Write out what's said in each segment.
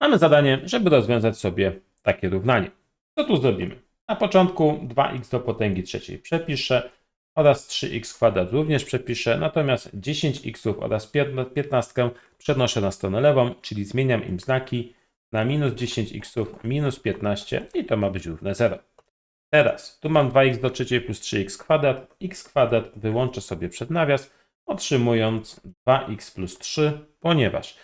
Mamy zadanie, żeby rozwiązać sobie takie równanie. Co tu zrobimy? Na początku 2x do potęgi trzeciej przepiszę oraz 3x kwadrat również przepiszę, natomiast 10x oraz 15 przenoszę na stronę lewą, czyli zmieniam im znaki na minus 10x minus 15 i to ma być równe 0. Teraz tu mam 2x do trzeciej plus 3x kwadrat, x kwadrat wyłączę sobie przed nawias, otrzymując 2x plus 3, ponieważ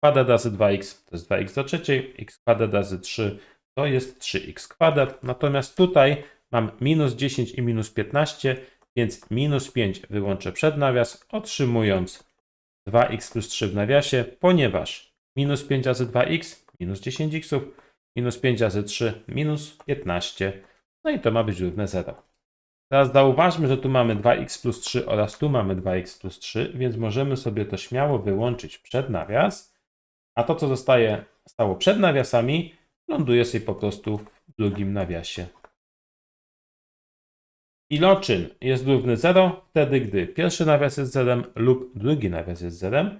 kwadrat razy 2x to jest 2x do trzeciej, x kwadrat razy 3 to jest 3x kwadrat, natomiast tutaj mam minus 10 i minus 15, więc minus 5 wyłączę przed nawias, otrzymując 2x plus 3 w nawiasie, ponieważ minus 5 razy 2x, minus 10x, minus 5 razy 3, minus 15, no i to ma być równe 0. Teraz zauważmy, że tu mamy 2x plus 3 oraz tu mamy 2x plus 3, więc możemy sobie to śmiało wyłączyć przed nawias, a to, co zostaje stało przed nawiasami, ląduje sobie po prostu w drugim nawiasie. Iloczyn jest równy 0 wtedy, gdy pierwszy nawias jest 0 lub drugi nawias jest 0.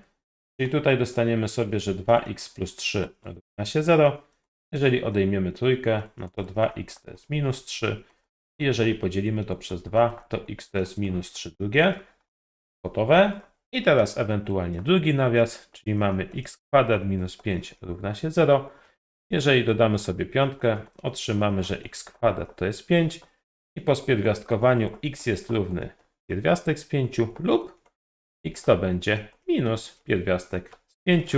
Czyli tutaj dostaniemy sobie, że 2x plus 3 równa się 0. Jeżeli odejmiemy trójkę, no to 2x to jest minus 3. I jeżeli podzielimy to przez 2, to x to jest minus 3 drugie. Gotowe. I teraz ewentualnie drugi nawias, czyli mamy x kwadrat minus 5 równa się 0. Jeżeli dodamy sobie piątkę, otrzymamy, że x kwadrat to jest 5 i po spierwiastkowaniu x jest równy pierwiastek z 5 lub x to będzie minus pierwiastek z 5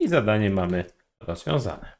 i zadanie mamy rozwiązane.